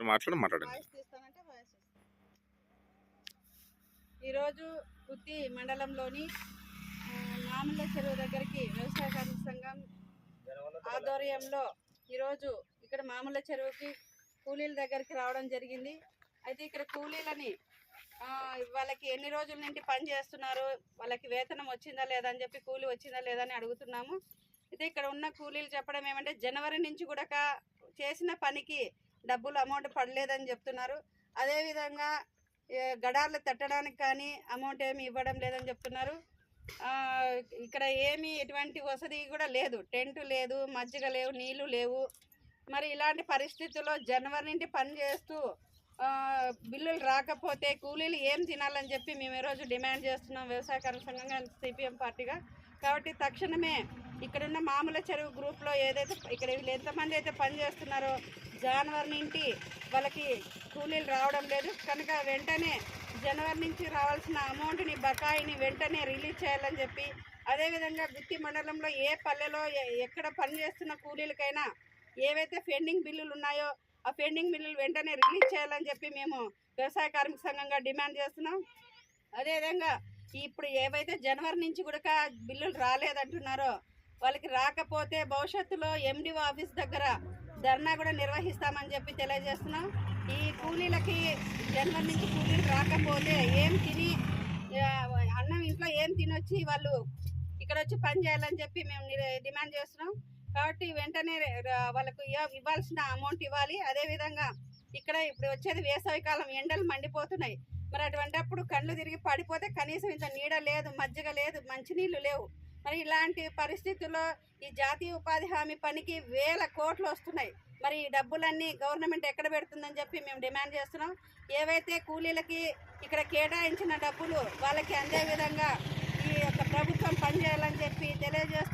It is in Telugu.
మాట్లాడి మాట్లాడండి. వాయిస్ ఈరోజు ఉత్తి మండలంలోని ఆ, మామూల చెరువు దగ్గరికి వ్యవసాయ కార్మిక సంఘం ఆధ్వర్యంలో ఈరోజు ఇక్కడ మామూల చెరువుకి కూలీల దగ్గరికి రావడం జరిగింది. అయితే ఇక్కడ కూలీలని వాళ్ళకి ఎన్ని రోజుల నుండి పని చేస్తున్నారు వాళ్ళకి వేతనం వచ్చిందా లేదా అని చెప్పి కూలీ వచ్చిందా లేదా అని అడుగుతున్నాము. అయితే ఇక్కడ ఉన్న కూలీలు చెప్పడం ఏమంటే జనవరి నుంచి కూడా చేసిన పనికి డబ్బులు అమౌంట్ పడలేదని చెప్తున్నారు. అదేవిధంగా గడార్లు తట్టడానికి కానీ అమౌంట్ ఏమి ఇవ్వడం లేదని చెప్తున్నారు. ఇక్కడ ఏమీ ఎటువంటి వసతి కూడా లేదు. టెంట్ లేదు మజ్జిగ లేవు నీళ్ళు లేవు. మరి ఇలాంటి పరిస్థితుల్లో జనవరి నుండి పని చేస్తూ బిల్లులు రాకపోతే కూలీలు ఏం తినాలని చెప్పి మేము ఈరోజు డిమాండ్ చేస్తున్నాం వ్యవసాయ కార్మిక సంఘంగా సిపిఎం పార్టీగా. కాబట్టి తక్షణమే ఇక్కడున్న మామూలు చెరువు గ్రూప్లో ఏదైతే ఇక్కడ వీళ్ళు ఎంతమంది అయితే పని చేస్తున్నారో జనవరి నుండి వాళ్ళకి కూలీలు రావడం లేదు. కనుక వెంటనే జనవరి నుంచి రావాల్సిన అమౌంట్ని బకాయిని వెంటనే రిలీజ్ చేయాలని చెప్పి అదేవిధంగా గుత్తి మండలంలో ఏ పల్లెలో ఎక్కడ పని చేస్తున్న కూలీలకైనా ఏవైతే పెండింగ్ బిల్లులు ఉన్నాయో ఆ పెండింగ్ బిల్లులు వెంటనే రిలీజ్ చేయాలని చెప్పి మేము వ్యవసాయ కార్మిక సంఘంగా డిమాండ్ చేస్తున్నాం. అదేవిధంగా ఇప్పుడు ఏవైతే జనవరి నుంచి కూడా బిల్లులు రాలేదంటున్నారో వాళ్ళకి రాకపోతే భవిష్యత్తులో ఎండిఓ ఆఫీస్ దగ్గర ధర్నా కూడా నిర్వహిస్తామని చెప్పి తెలియజేస్తున్నాం. ఈ కూలీలకి జనవరి నుంచి కూలీలు రాకపోతే ఏం తిని అన్నం ఇంట్లో ఏం తినొచ్చి వాళ్ళు ఇక్కడ వచ్చి పని చేయాలని చెప్పి మేము డిమాండ్ చేస్తున్నాం. కాబట్టి వెంటనే వాళ్ళకు ఇవ్వాల్సిన అమౌంట్ ఇవ్వాలి. అదేవిధంగా ఇక్కడ ఇప్పుడు వచ్చేది వేసవి కాలం ఎండలు మండిపోతున్నాయి. మరి అటువంటప్పుడు కళ్ళు తిరిగి పడిపోతే కనీసం ఇంత నీడ లేదు మజ్జిగ లేదు మంచినీళ్ళు లేవు. మరి ఇలాంటి పరిస్థితుల్లో ఈ జాతీయ ఉపాధి హామీ పనికి వేల కోట్లు వస్తున్నాయి. మరి ఈ డబ్బులన్నీ గవర్నమెంట్ ఎక్కడ పెడుతుందని చెప్పి మేము డిమాండ్ చేస్తున్నాం. ఏవైతే కూలీలకి ఇక్కడ కేటాయించిన డబ్బులు వాళ్ళకి అందే విధంగా ఈ యొక్క ప్రభుత్వం పనిచేయాలని చెప్పి తెలియజేస్తున్నాం